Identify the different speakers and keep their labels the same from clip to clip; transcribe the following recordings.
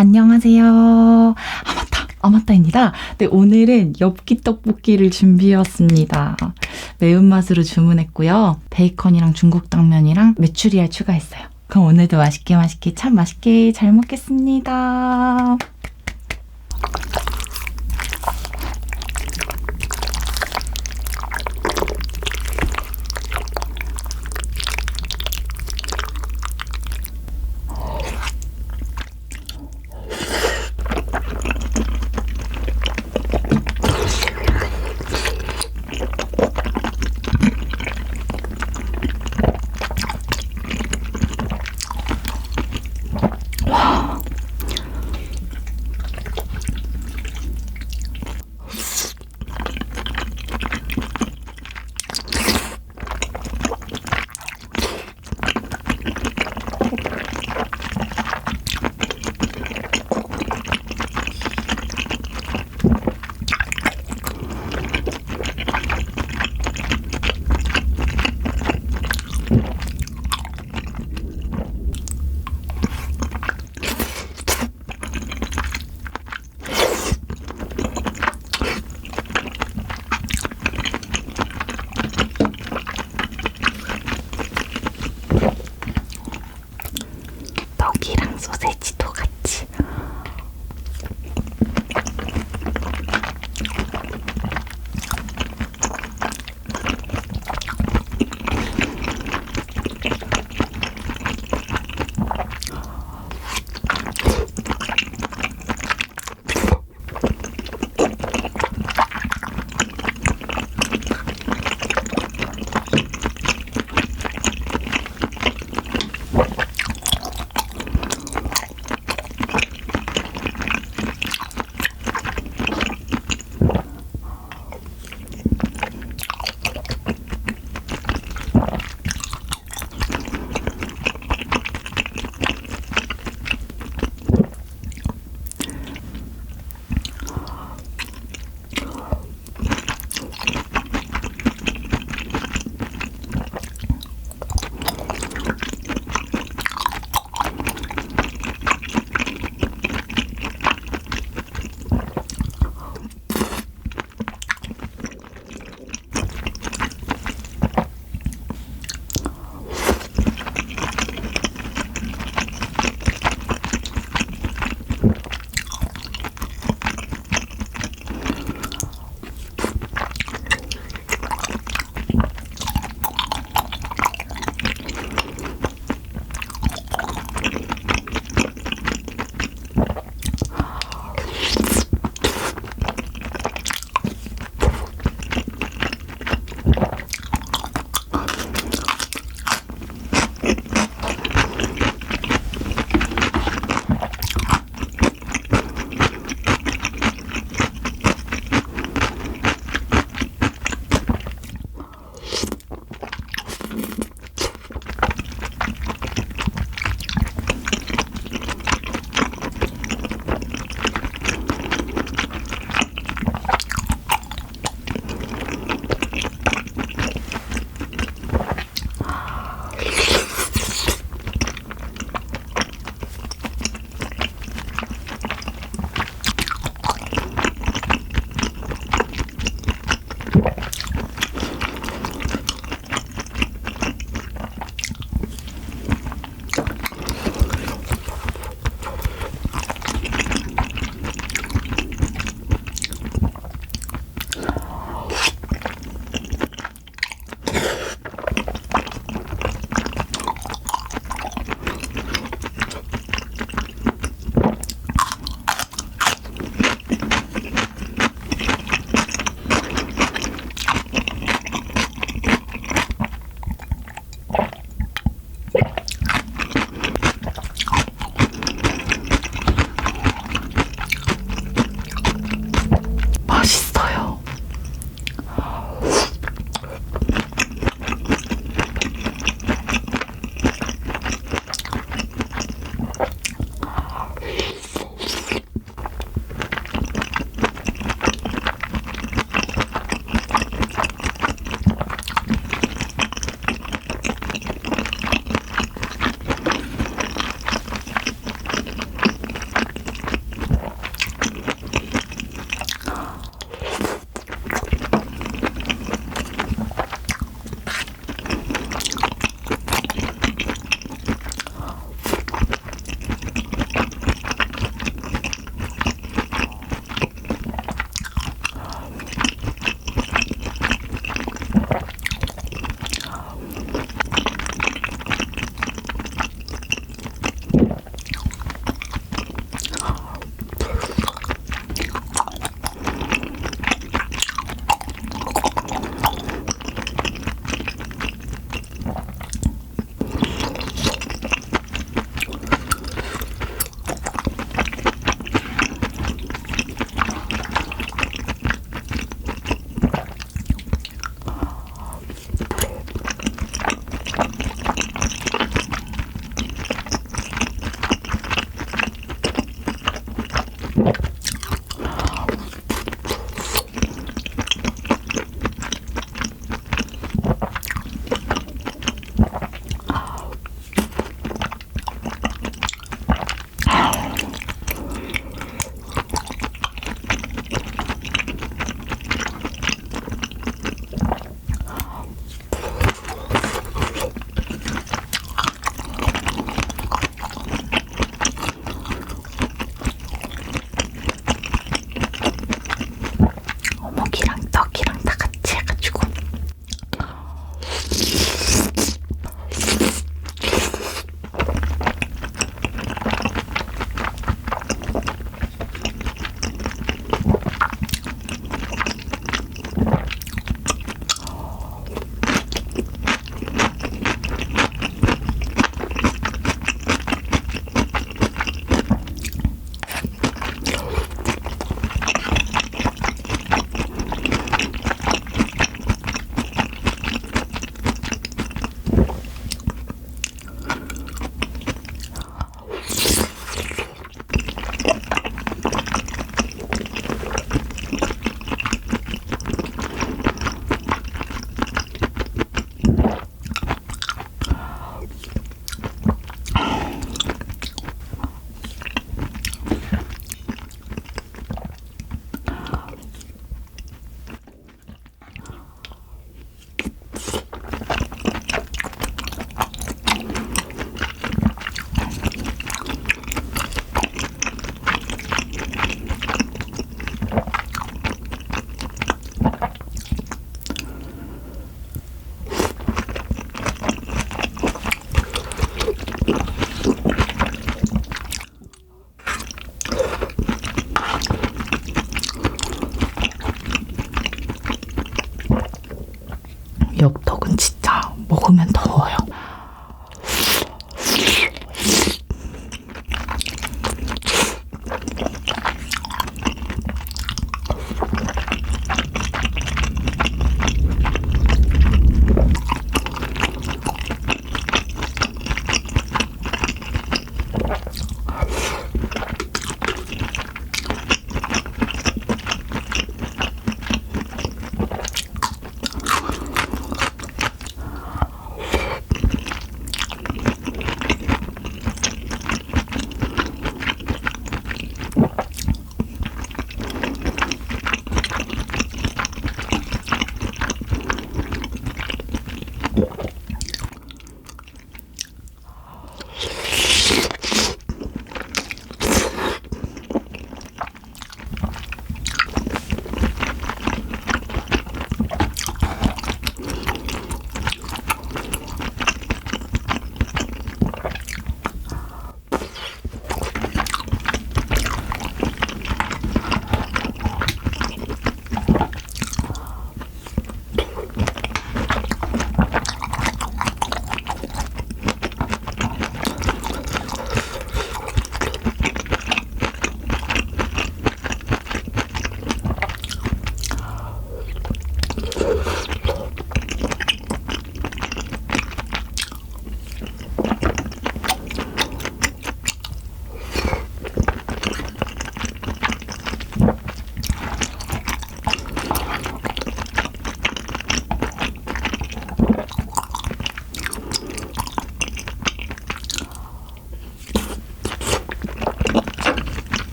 Speaker 1: 안녕하세요. 아, 맞다. 아, 맞다입니다. 네, 오늘은 엽기 떡볶이를 준비해왔습니다. 매운맛으로 주문했고요. 베이컨이랑 중국 당면이랑 메추리알 추가했어요. 그럼 오늘도 맛있게 맛있게 참 맛있게 잘 먹겠습니다. ソーセージ。 먹으면 더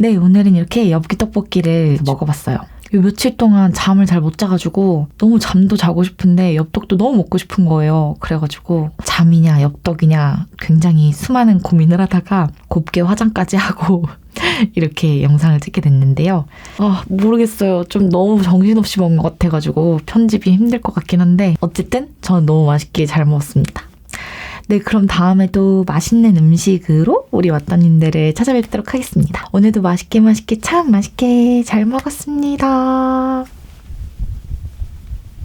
Speaker 1: 네, 오늘은 이렇게 엽기 떡볶이를 먹어봤어요. 요 며칠 동안 잠을 잘 못 자가지고 너무 잠도 자고 싶은데 엽떡도 너무 먹고 싶은 거예요. 그래가지고 잠이냐 엽떡이냐 굉장히 수많은 고민을 하다가 곱게 화장까지 하고 이렇게 영상을 찍게 됐는데요. 아, 모르겠어요. 좀 너무 정신없이 먹은 것 같아가지고 편집이 힘들 것 같긴 한데 어쨌든 저는 너무 맛있게 잘 먹었습니다. 네, 그럼 다음에도 맛있는 음식으로 우리 왔다님들을 찾아뵙도록 하겠습니다. 오늘도 맛있게 맛있게 참 맛있게 잘 먹었습니다.